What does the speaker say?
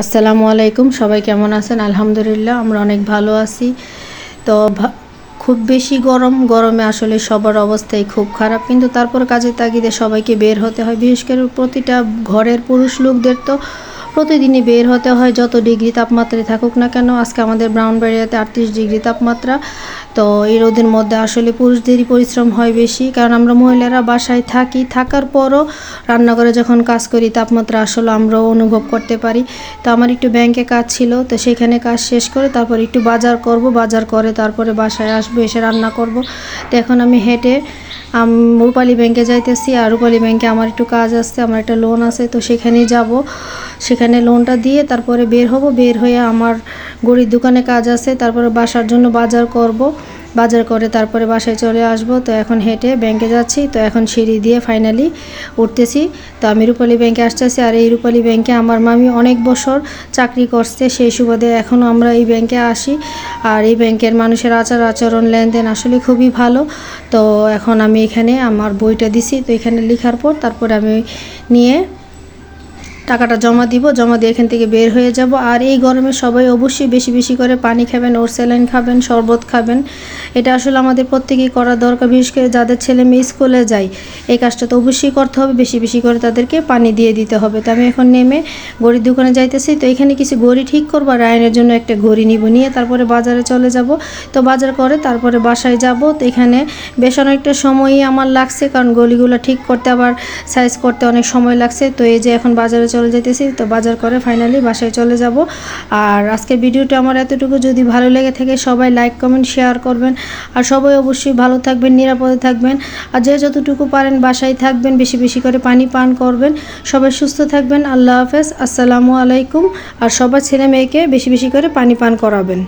আসসালামু আলাইকুম, সবাই কেমন আছেন? আলহামদুলিল্লাহ, আমরা অনেক ভালো আছি। তো খুব বেশি গরম, গরমে আসলে সবার অবস্থাই খুব খারাপ। কিন্তু তারপর কাজে তাগিদে সবাইকে বের হতে হয়। বিশেষ করে প্রতিটা ঘরের পুরুষ লোকদের তো প্রতিদিনই বের হতে হয়, যত ডিগ্রি তাপমাত্রায় থাকুক না কেন। আজকে আমাদের ব্রাউনবাড়িয়াতে আটত্রিশ ডিগ্রি তাপমাত্রা। তো এই রোদের মধ্যে আসলে পুরুষদেরই পরিশ্রম হয় বেশি, কারণ আমরা মহিলারা বাসায় থাকি। থাকার পরও রান্নাঘরে যখন কাজ করি, তাপমাত্রা আসলে আমরাও অনুভব করতে পারি। তো আমার একটু ব্যাংকে কাজ ছিল, তো সেখানে কাজ শেষ করে তারপর একটু বাজার করব। বাজার করে তারপরে বাসায় আসব, এসে রান্না করব। তো এখন আমি হেঁটে রূপালী ব্যাংকে যাইতেছি। আর রূপালী ব্যাংকে আমার একটু কাজ আছে, আমার একটা লোন আছে, তো সেখানেই যাব। সেখানে লোনটা দিয়ে তারপরে বের হব, বের হয়ে আমার গড়ির দোকানে কাজ আছে, তারপরে বাসার জন্য বাজার করব। বাজার করে তারপরে বাসায় চলে আসব। তো এখন হেঁটে ব্যাংকে যাচ্ছি, তো এখন সিঁড়ি দিয়ে ফাইনালি উঠতেছি। তো আমি রূপালী ব্যাংকে আসতেছি আর এই রূপালী ব্যাংকে আমার মামি অনেক বছর চাকরি করছে, সেই সুবাদে এখনও আমরা এই ব্যাংকে আসি। আর এই ব্যাংকের মানুষের আচার আচরণ, লেনদেন আসলে খুবই ভালো। তো এখন আমি এখানে আমার বইটা দিছি, তো এখানে লেখার পর তারপরে আমি নিয়ে টাকাটা জমা দিব, জমা দিয়ে এখান থেকে বের হয়ে যাব। আর এই গরমে সবাই অবশ্যই বেশি বেশি করে পানি খাবেন, ওর স্যালাইন খাবেন, শরবত খাবেন। এটা আসলে আমাদের প্রত্যেকেই করা দরকার, বিশেষ করে যাদের ছেলে মেয়ে স্কুলে যায়। এই কাজটা তো অবশ্যই করতে হবে, বেশি বেশি করে তাদেরকে পানি দিয়ে দিতে হবে। তো আমি এখন নেমে গড়ির দোকানে যাইতেছি। তো এখানে কিছু গড়ি ঠিক করব, আর রায়নের জন্য একটা ঘড়ি নিব নিয়ে তারপরে বাজারে চলে যাব। তো বাজার করে তারপরে বাসায় যাব। তো এখানে বেশ অনেকটা সময়ই আমার লাগছে, কারণ গলিগুলো ঠিক করতে আবার সাইজ করতে অনেক সময় লাগছে। তো এই যে এখন বাজারে চলে যেতেছি তো বাজার করে ফাইনালি বাসায় চলে যাব। আর আজকের ভিডিওটা আমার এতটুকু। যদি ভালো লেগে থাকে, সবাই লাইক কমেন্ট শেয়ার করবেন। আর সবাই অবশ্যই ভালো থাকবেন, নিরাপদে থাকবেন। আর যে যতটুকু পারেন বাসায় থাকবেন, বেশি বেশি করে পানি পান করবেন। সবাই সুস্থ থাকবেন, আল্লাহ হাফেজ, আসসালামু আলাইকুম। আর সবার ছেলে মেয়েকে বেশি বেশি করে পানি পান করাবেন।